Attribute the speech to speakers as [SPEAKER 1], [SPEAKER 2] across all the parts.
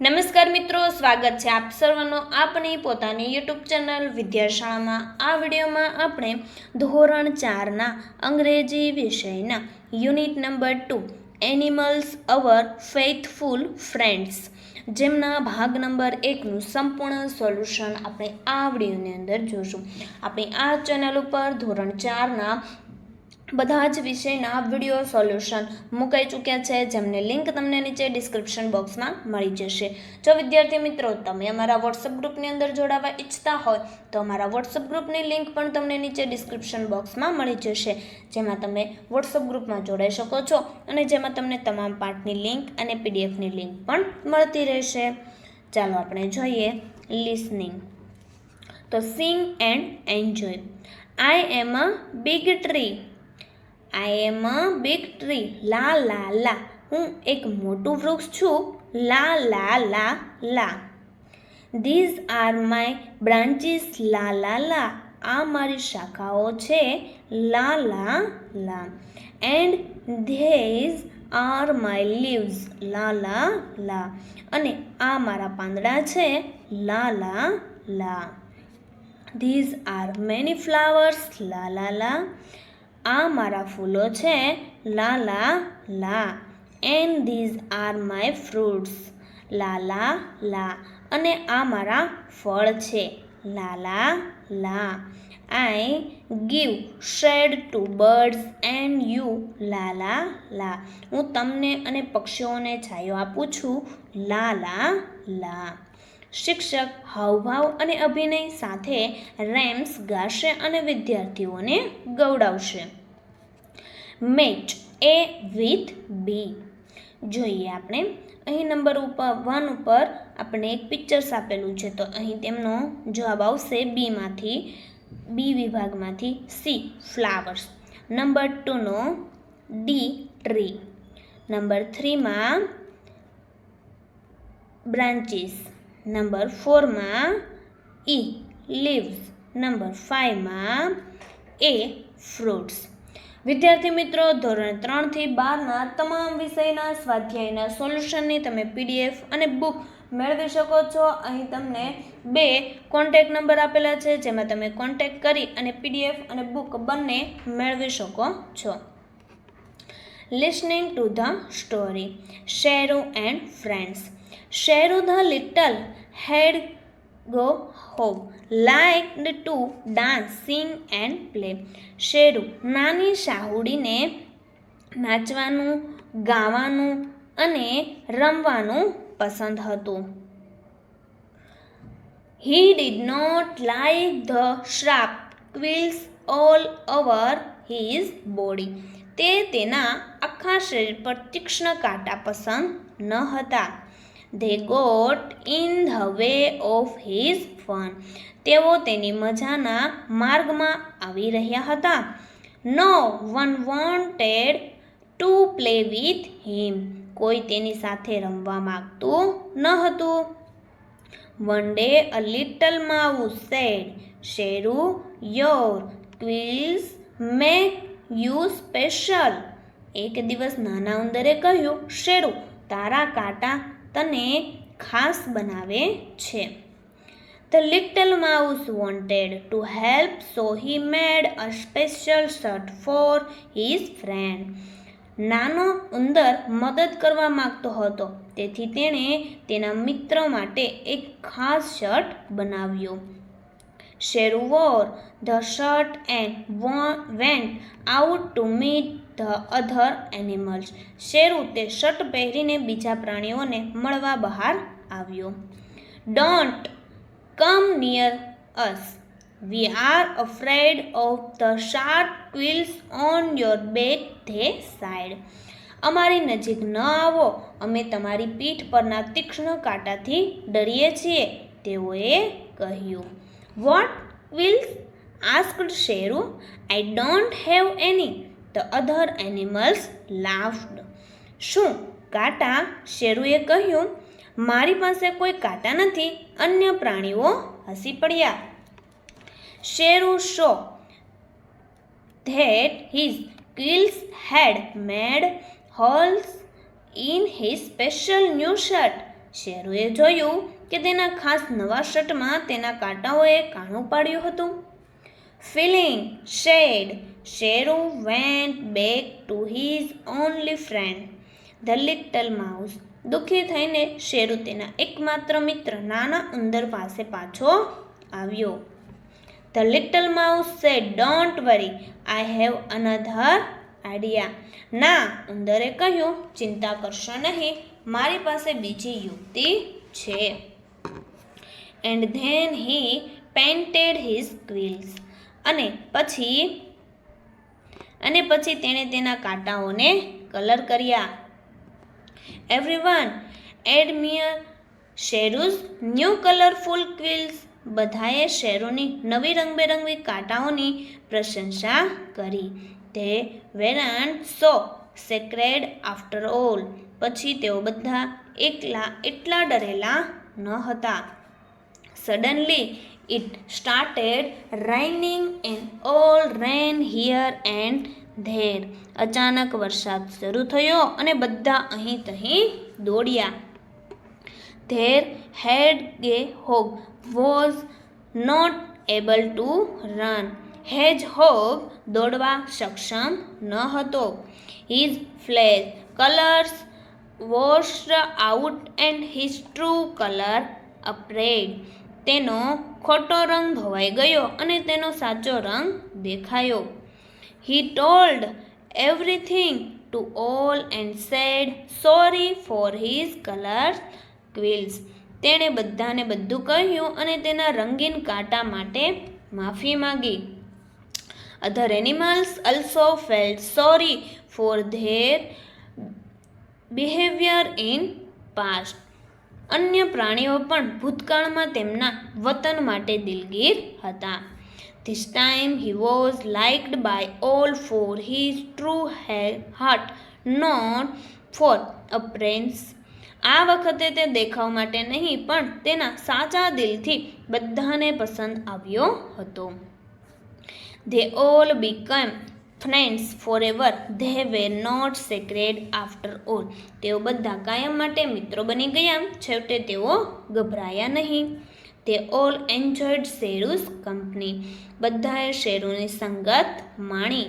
[SPEAKER 1] નમસ્કાર મિત્રો, સ્વાગત છે આપ સર્વનો આપણી પોતાની યુટ્યુબ ચેનલ વિદ્યાશાળામાં. આ વિડીયોમાં આપણે ધોરણ ચારના અંગ્રેજી વિષયના unit number two, animals our faithful friends. જેમના ભાગ નંબર એકનું સંપૂર્ણ સોલ્યુશન આપણે આ વિડીયોની અંદર જોશું. આપણી આ ચેનલ ઉપર ધોરણ ચારના બધા જ વિષયના વીડિયો સોલ્યુશન મુકાઈ ચૂક્યા છે, જેમને લિંક તમને નીચે ડિસ્ક્રિપ્શન બોક્સમાં મળી જશે. જો વિદ્યાર્થી મિત્રો, તમે અમારા વોટ્સઅપ ગ્રુપની અંદર જોડાવા ઈચ્છતા હોય, તો અમારા વોટ્સઅપ ગ્રુપની લિંક પણ તમને નીચે ડિસ્ક્રિપ્શન બોક્સમાં મળી જશે. જેમાં તમે વોટ્સઅપ ગ્રુપમાં જોડાઈ શકો છો અને જેમાં તમને તમામ પાઠની લિંક અને પીડીએફની લિંક પણ મળતી રહેશે. ચાલો આપણે જોઈએ listening to sing and enjoy I am a big tree I am a big tree la la la. હું એક મોટું વૃક્ષ છું. લા લા લા લા. ધીઝ આર માય બ્રાન્ચીસ લા લા લા. આ મારી શાખાઓ છે. La la la. And these are my leaves la la la. અને આ મારા પાંદડા છે. લા લા લા. ધીઝ આર મેની ફ્લાવર્સ લા લા લા. આ મારા ફૂલો છે la la. La and these are my fruits la. La la અને આ મારા ફળ છે. La la. La I give shade to birds and you la. La la હું તમને અને પક્ષીઓને છાયો આપું છું. લા લા લા. શિક્ષક, હાવભાવ અને અભિનય સાથે રેમ્સ ગાશે અને વિદ્યાર્થીઓને ગૌડાવશે મેચ એ વિથ બી. જોઈએ આપણે. અહીં નંબર ઉપર, વન ઉપર આપણે એક પિક્ચર્સ આપેલું છે, તો અહીં તેમનો જવાબ આવશે બીમાંથી, બી વિભાગમાંથી સી, ફ્લાવર્સ. નંબર ટુનો, ડી, ટ્રી. નંબર થ્રીમાં, બ્રાન્ચીસ. નંબર ફોરમાં ઈ લીવ્સ નંબર ફાઇવમાં એ ફ્રૂટ્સ વિદ્યાર્થી મિત્રો, ધોરણ ત્રણથી બારના તમામ વિષયના સ્વાધ્યાયના સોલ્યુશનની તમે પીડીએફ અને બુક મેળવી શકો છો. અહીં તમને બે કોન્ટેક નંબર આપેલા છે, જેમાં તમે કોન્ટેક કરી અને પીડીએફ અને બુક બંને મેળવી શકો છો. Listening to the story Sheru and friends. Sheru the little hedgehog home. Like to dance, sing and play. Sheru નાની શાહુડીને નાચવાનું, ગાવાનું અને રમવાનું પસંદ હતું. He did not like the sharp quills all over his body તે તેના આખા શરીર પર તીક્ષ્ણ કાંટા પસંદ ન હતા. They got in the way of his fun તેઓ તેની મજાના માર્ગમાં આવી રહ્યા હતા. No one wanted to play with him કોઈ તેની સાથે રમવા માગતું ન હતું. One day a little mouse said Sheru your quills make you special એક દિવસ નાના ઉંદરે કહ્યું શેરુ તારા કાંટા તને ખાસ બનાવે છે. The little mouse wanted to help so he made a special shirt for his friend નાનો ઉંદર મદદ કરવા માગતો હતો. તેથી તેણે તેના મિત્ર માટે એક ખાસ શર્ટ બનાવ્યો. Sheru wore the shirt and went out to meet the other animals. Sheru તે શર્ટ પહેરીને બીજા પ્રાણીઓને મળવા બહાર આવ્યો. Don't come near us. We are afraid of the sharp quills on your back they said અમારી નજીક ન આવો. અમે તમારી પીઠ પરના તીક્ષ્ણ કાંટાથી ડરીએ છીએ, તેઓએ કહ્યું. What quills asked Sheru I don't have any the other animals laughed શું કાંટા શેરુએ કહ્યું, મારી પાસે કોઈ કાંટા નથી, અન્ય પ્રાણીઓ હસી પડ્યા. Sheru saw that his quills had made holes in his special new shirt શેરુએ જોયું કે તેના ખાસ નવા શર્ટમાં તેના કાંટાઓએ કાણું પાડ્યું હતું. Feeling sad Sheru went back to his only friend the little mouse દુઃખી થઈને શેરુ તેના એકમાત્ર મિત્ર નાના ઉંદર પાસે પાછો આવ્યો. The little mouse say don't worry I have another idea ના, ઉંદરે કહ્યું, ચિંતા કરશો નહીં, મારી પાસે બીજી યુક્તિ છે. And then he painted his quills અને પછી અને પછી તેણે તેના કાંટાઓને કલર કર્યા. Everyone admire Sheru's new colourful quills બધાએ શેરોની નવી રંગબેરંગી કાંટાઓની પ્રશંસા કરી. They weren't so scared after all પછી તેઓ બધા એકલા, એટલા ડરેલા ન હતા. Suddenly it started raining and all ran here and there અચાનક વરસાદ શરૂ થયો અને બધા અહીં તહીં દોડ્યા. There hedgehog was not able to run hedgehog દોડવા સક્ષમ ન હતો. His false colours wash out and his true colour appeared તેનો ખોટો રંગ ધોવાઈ ગયો અને તેનો સાચો રંગ દેખાયો. He told everything to all and said sorry for his colour quills તેણે બધાને બધું કહ્યું અને તેના રંગીન કાંટા માટે માફી માંગી. Other animals also felt sorry for their behaviour in past અન્ય પ્રાણીઓ પણ ભૂતકાળમાં તેમના વતન માટે દિલગીર હતા. This time he was liked by all for his true heart not for appearance આ વખતે તે દેખાવ માટે નહીં, પણ તેના સાચા દિલથી બધાને પસંદ આવ્યો હતો. They all become friends forever they were not scared after all. તેઓ બધા કાયમ માટે મિત્રો બની ગયા. છેવટે તેઓ ગભરાયા નહીં. તે ઓલ એન્જોયડ શેરુઝ કંપની. બધાએ શેરુની સંગત માણી.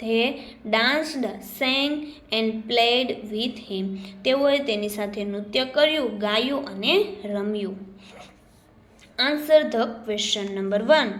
[SPEAKER 1] They danced, sang and played with him. તેઓએ તેની સાથે નૃત્ય કર્યું, ગાયું અને રમ્યું. Answer the question number one.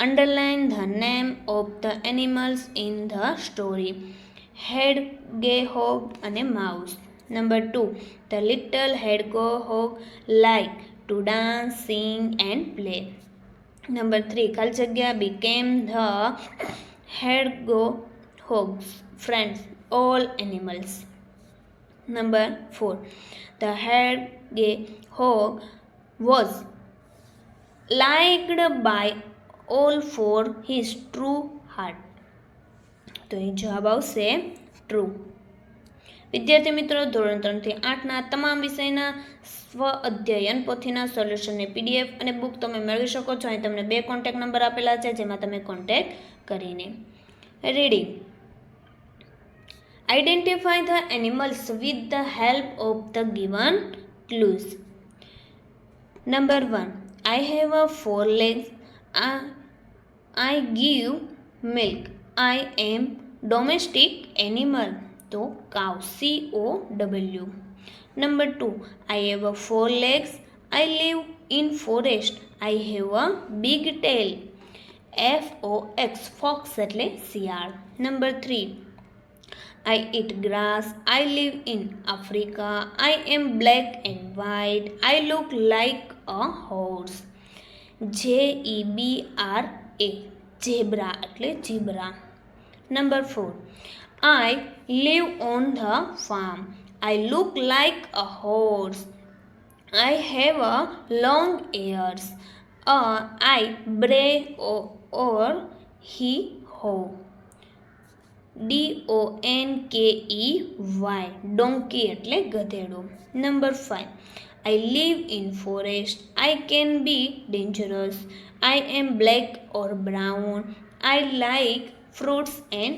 [SPEAKER 1] underline the name of the animals in the story. Head gay hog a mouse. Number 2 the little head go hog like to dance sing and play. Number 3 Kaljagya became the head go hog's. Friends all animals. Number 4 the head gay hog was liked by all for his true heart. તો એ જવાબ આવશે true. વિદ્યાર્થી મિત્રો, ધોરણ ત્રણથી આઠના તમામ વિષયના સ્વ અધ્યયન, પોથીના સોલ્યુશનની પીડીએફ અને બુક તમે મેળવી શકો છો. અહીં તમને બે કોન્ટેક્ટ નંબર આપેલા છે, જેમાં તમે કોન્ટેક કરીને reading identify the animals with the help of the given clues number one I have a four legs. I, I give milk. I am domestic animal. તો cow C O W. Number two, I have a four legs. I live in forest. I have a big tail. F O X fox એટલે શિયાળ number three I eat grass. I live in Africa. I am black and white. I look like a horse. J E B R A. Zebra એટલે zebra. Number four. I live on the farm. I look like a horse. I have a long ears. Uh, I bray or, or he ho. D O N K E Y donkey એટલે ગધેડું number five I live in forest I can be dangerous I am black or brown I like fruits and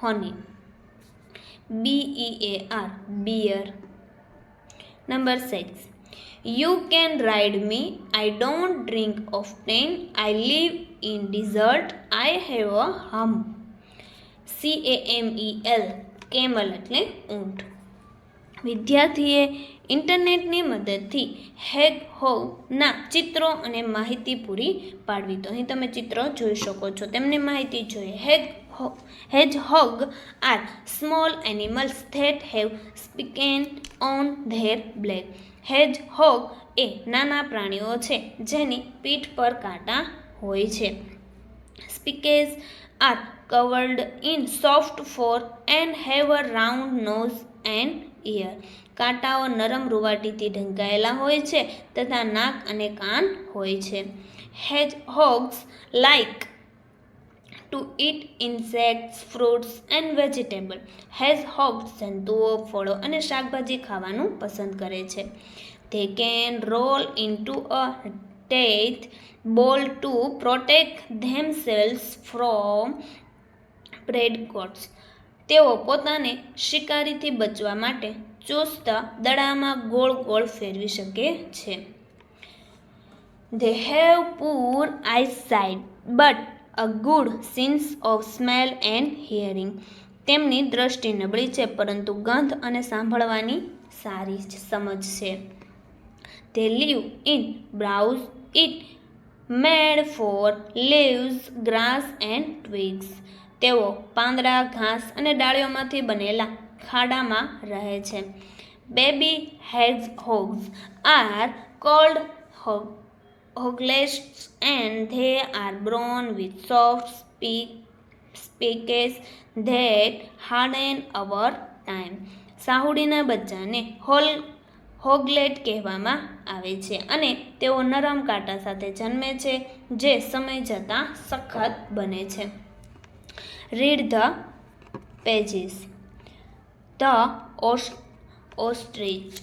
[SPEAKER 1] honey B E A R bear number six you can ride me I don't drink often I live in desert I have a hump C A M E L camel એટલે ઊંટ વિદ્યાર્થીએ ઇન્ટરનેટની મદદથી Hague હોવના ચિત્રો અને માહિતી પૂરી પાડવી. તો અહીં તમે ચિત્રો જોઈ શકો છો. તેમની માહિતી જોઈએ. હેગ hedgehog are small animals that have spines on their back hedgehog એ નાના પ્રાણીઓ છે જેની પીઠ પર કાંટા હોય છે. Spikes are covered in soft fur and have a round nose and ear કાંટાઓ નરમ રૂવાટીથી ઢંકાયેલા હોય છે તથા નાક અને કાન હોય છે. Hedgehogs like to eat insects, fruits and vegetable. Hedgehogs જંતુઓ, ફળો અને શાકભાજી ખાવાનું પસંદ કરે છે. They can roll into a tight ball to protect themselves from predators તેઓ પોતાને શિકારીથી બચવા માટે ચુસ્ત દડામાં ગોળ ગોળ ફેરવી શકે છે. They have poor eyesight but a good sense of smell and hearing તેમની દ્રષ્ટિ નબળી છે, પરંતુ ગંધ અને સાંભળવાની સારી સમજ છે. They live in burrows it made for leaves grass and twigs તેઓ પાંદડા, ઘાસ અને ડાળીઓમાંથી બનેલા ખાડામાં રહે છે. Baby hedgehogs are called hoglets and they are born with soft spike spikes that harden over time. સાહુડીના બચ્ચાને હોલ, હોગલેટ કહેવામાં આવે છે અને તેઓ નરમ કાંટા સાથે જન્મે છે, જે સમય જતાં સખત બને છે. રીડ ધ પેજીસ ધ ઓસ ઓસ્ટ્રીચ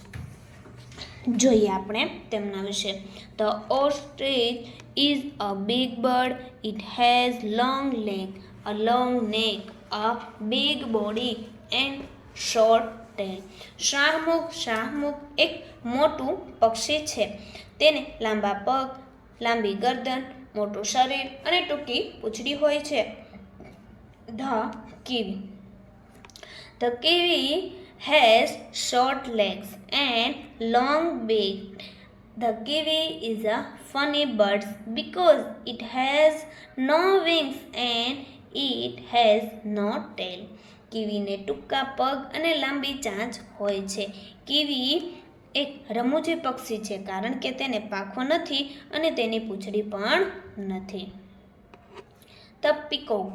[SPEAKER 1] જોઈએ આપણે તેમના વિશે. The ostrich is a big bird it has long leg a long neck a big body and short tail શાહમુખ શાહમુખ એક મોટું પક્ષી છે. તેને લાંબા પગ, લાંબી ગરદન, મોટું શરીર અને ટૂંકી પૂંછડી હોય છે. The kiwi the kiwi has short legs and long beak. The kiwi is a funny bird because it has no wings and it has no tail. કીવીને ટૂંકા પગ અને લાંબી ચાંચ હોય છે કીવી એક રમૂજી પક્ષી છે કારણ કે તેને પાંખો નથી અને તેની પૂંછડી પણ નથી the peacock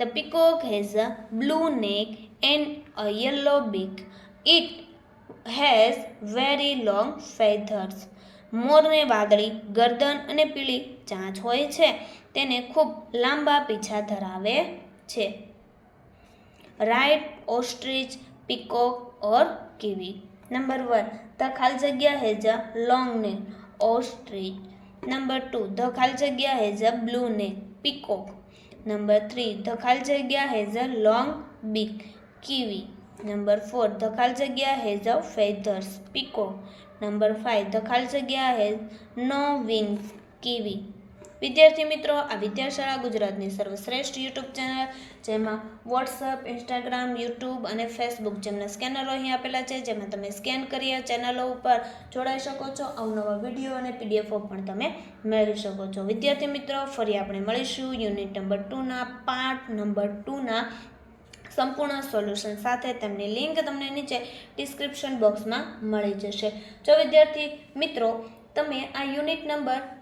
[SPEAKER 1] The peacock has a blue neck and a yellow beak. It has very long feathers. મોરને વાદળી, ગરદન અને પીળી ચાંચ હોય છે. તેને ખૂબ લાંબા પીછા ધરાવે છે. Right ostrich peacock or kiwi number one the ખાલી જગ્યા has a long neck ostrich number two the ખાલી જગ્યા has a blue neck peacock number three ધખાલ ખાલી જગ્યા has a long beak, kiwi. Number four ધખાલ ખાલી જગ્યા has a feathers, peacock. Number five ધખાલ ખાલી જગ્યા હેઝ નો વિંગ્સ કીવી. વિદ્યાર્થી મિત્રો, આ વિદ્યાશાળા ગુજરાતની સર્વશ્રેષ્ઠ યુટ્યુબ ચેનલ જેમાં વોટ્સઅપ ઇન્સ્ટાગ્રામ યુટ્યુબ અને ફેસબુક જેમના સ્કેનરો અહીં આપેલા છે, જેમાં તમે સ્કેન કરી ચેનલો ઉપર જોડાઈ શકો છો. અવનવા વીડિયો અને પીડીએફો પણ તમે મેળવી શકો છો. વિદ્યાર્થી મિત્રો, ફરી આપણે મળીશું યુનિટ નંબર ટુના પાર્ટ નંબર ટુના સંપૂર્ણ સોલ્યુશન સાથે. તેમની લિંક તમને નીચે ડિસ્ક્રિપ્શન બોક્સમાં મળી જશે. જો વિદ્યાર્થી મિત્રો, તમે આ યુનિટ નંબર